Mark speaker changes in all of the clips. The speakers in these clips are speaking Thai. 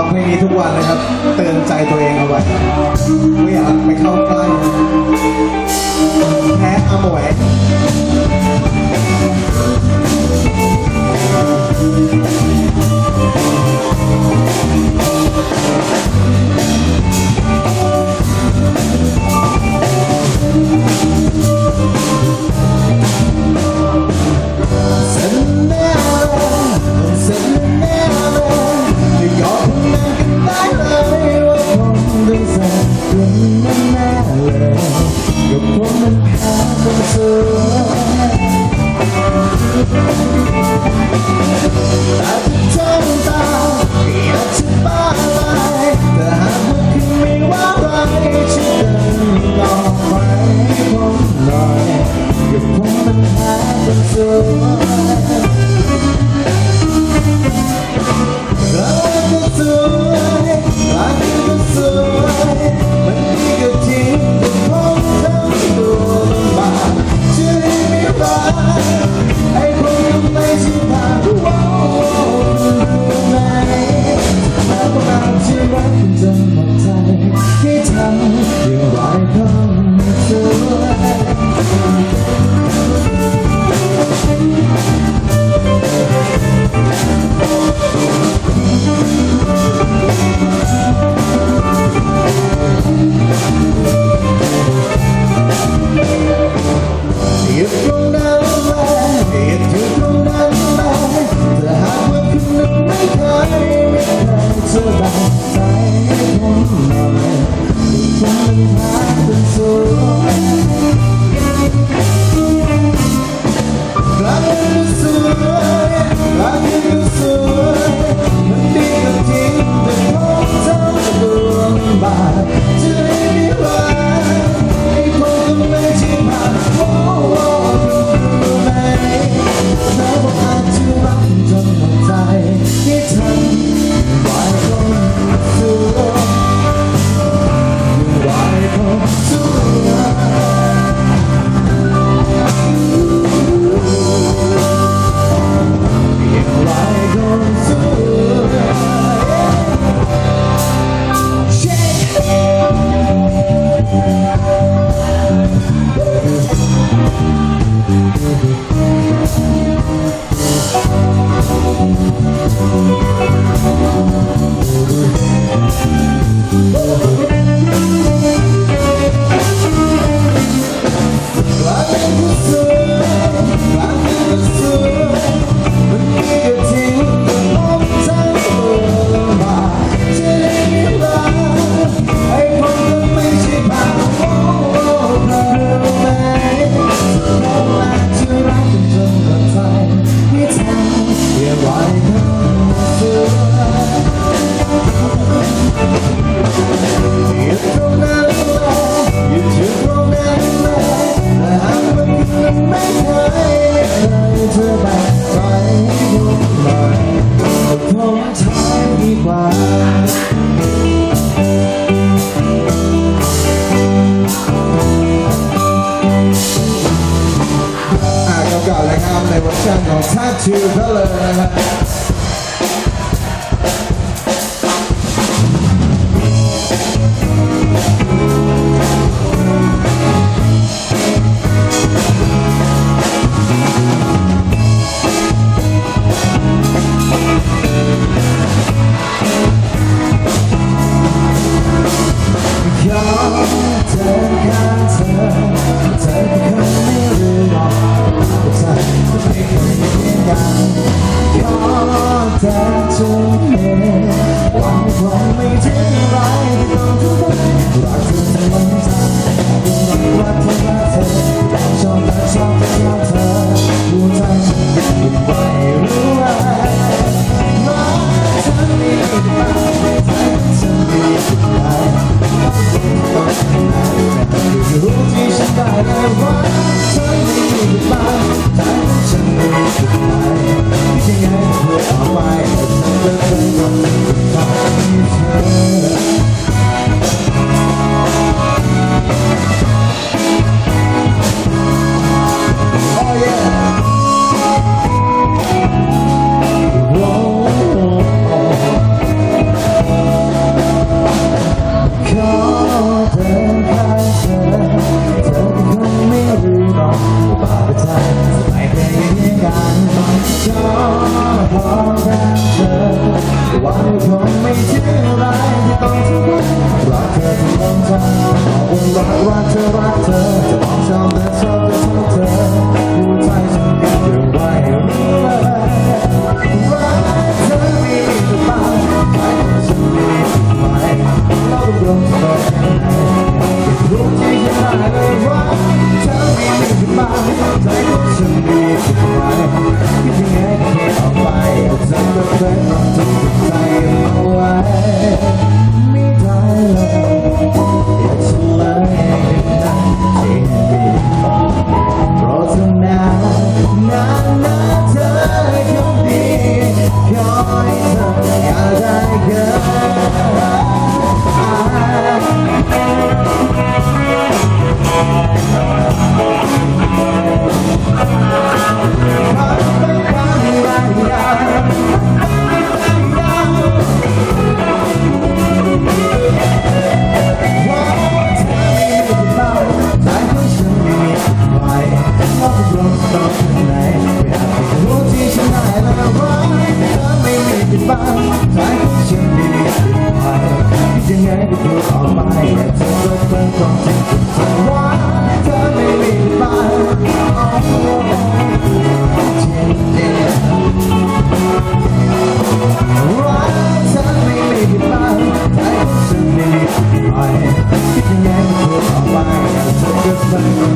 Speaker 1: ฟังเพลงนี้ทุกวันนะครับ เตือนใจตัวเองเอาไว้ไม่อยากไปเข้าใกล้แพ้อมวย Thank you. you. รักรักเธอรักเธอ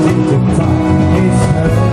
Speaker 1: 今天再一次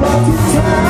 Speaker 1: about to try.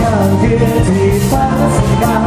Speaker 1: ทางยืนที่ฟ้าสัญญา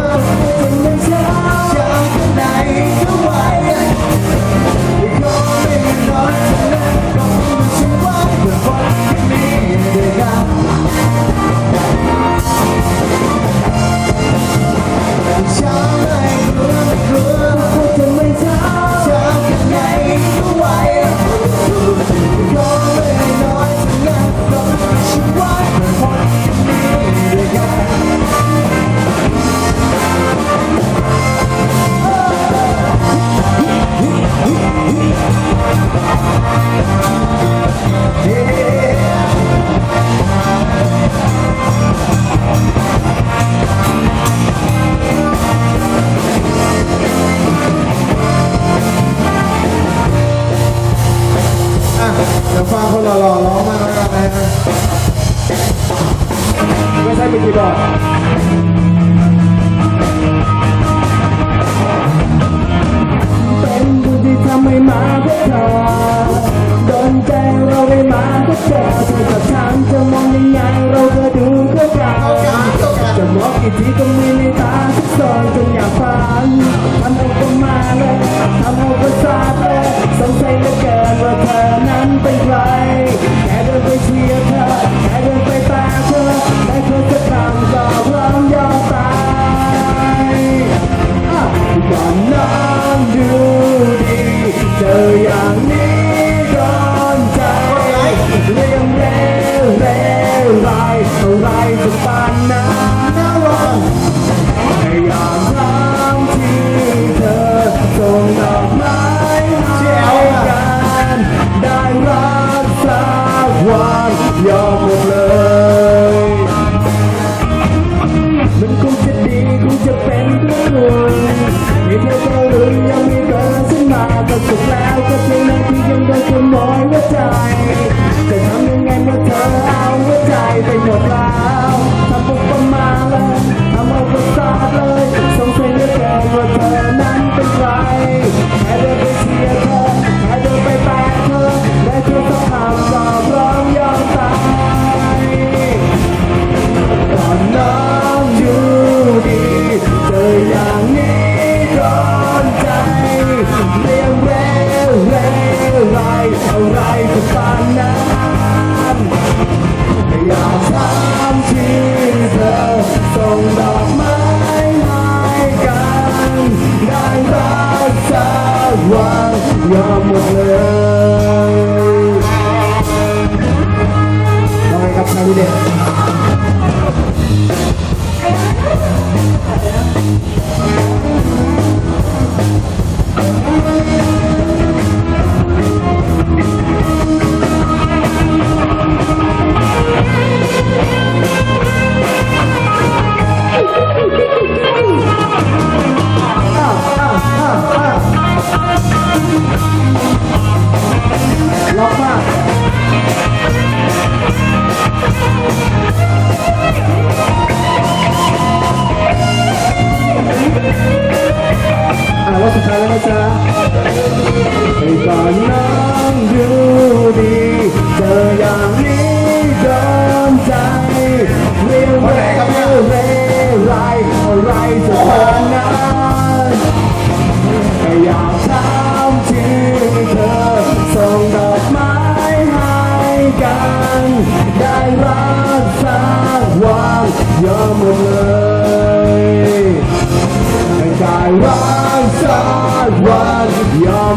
Speaker 1: love. Yeah.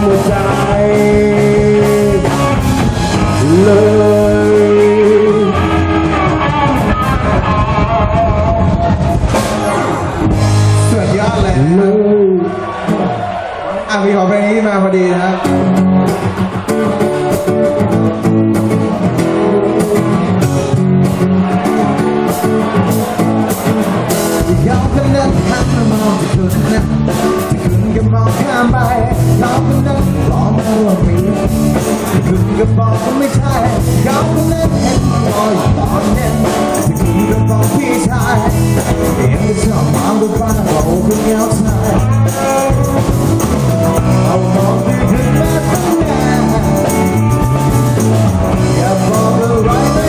Speaker 1: หัวใจเลยสุดยอดเลย อะมีข
Speaker 2: อ
Speaker 1: งเพลงนี้มาพอดีนะ
Speaker 2: ครับ ข้า
Speaker 1: มไปเขาคนนั้นรอมาร่วมปีที่คุณก็บอกว่าไม่ใช่เขาคนนั้นเห็นรออยตอนเย็นที่คุณก็บอกพี่ชายเห็นก็ชอบมองดูฟ้าบอกคุณเหงาชายเอามองที่คุณมาตั้งนานอย่าบอกอะไร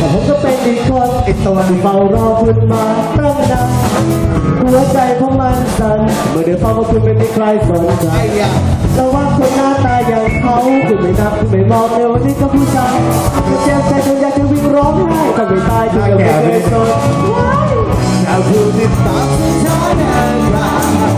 Speaker 1: ผมก็เป็
Speaker 3: นอีกคน
Speaker 1: ไอ้ตัวนี้
Speaker 3: เฝ้ารอคุณมาตั้งนานหัวใจของมันสั่นเมื่อได้ฟังว่าคุณไม่มีใครสนใจ
Speaker 1: ไอ้ยา
Speaker 3: แต่ว่าคนหน้าตาอย่างเขาคุณไม่นับคุณไม่มองเลยวันนี้ก็ผู้ชายคุณเจ็บใจจนอยากจะวิ่งร้องไห้ก็ไม่ตายคุณก็ไม่เคยสนว้าย
Speaker 1: อย่าพูดติดตามสุดท้ายแน่นอน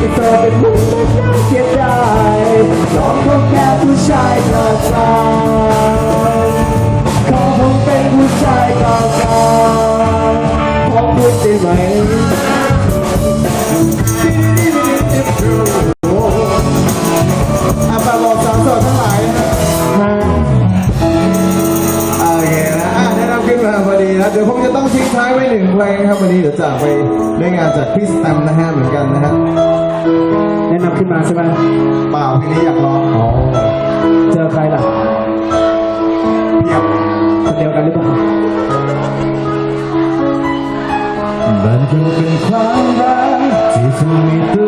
Speaker 1: คุณจะเธ
Speaker 3: อเป็นผู้ไม่น่าเสียดายน้องก็แค่ผู้ชายกลางๆขอผมเป็นผู้ชายกลางๆขอพูดได้ไหม
Speaker 1: อาปาบอกสาวโสดทั้งหลายนะโอเคนะอะแนะนำขึ้นมาพอดีนะเดี๋ยวผมจะต้องทิ้งท้ายไว้หนึ่งเพลงครับวันนี้เดี๋ยวจากไปได้งานจากพี่สแตมนะฮะเหมือนกันนะฮะ
Speaker 3: แนะนำขึ้นมาใช่ไหม
Speaker 1: เปล่าเพลงนี้อยากร้อง
Speaker 3: อ๋อเจอใครล่ะ
Speaker 1: เพียบ
Speaker 3: คนเดียวกันหรือเปล่า
Speaker 1: มันคงเป็นความรักที่ทำให้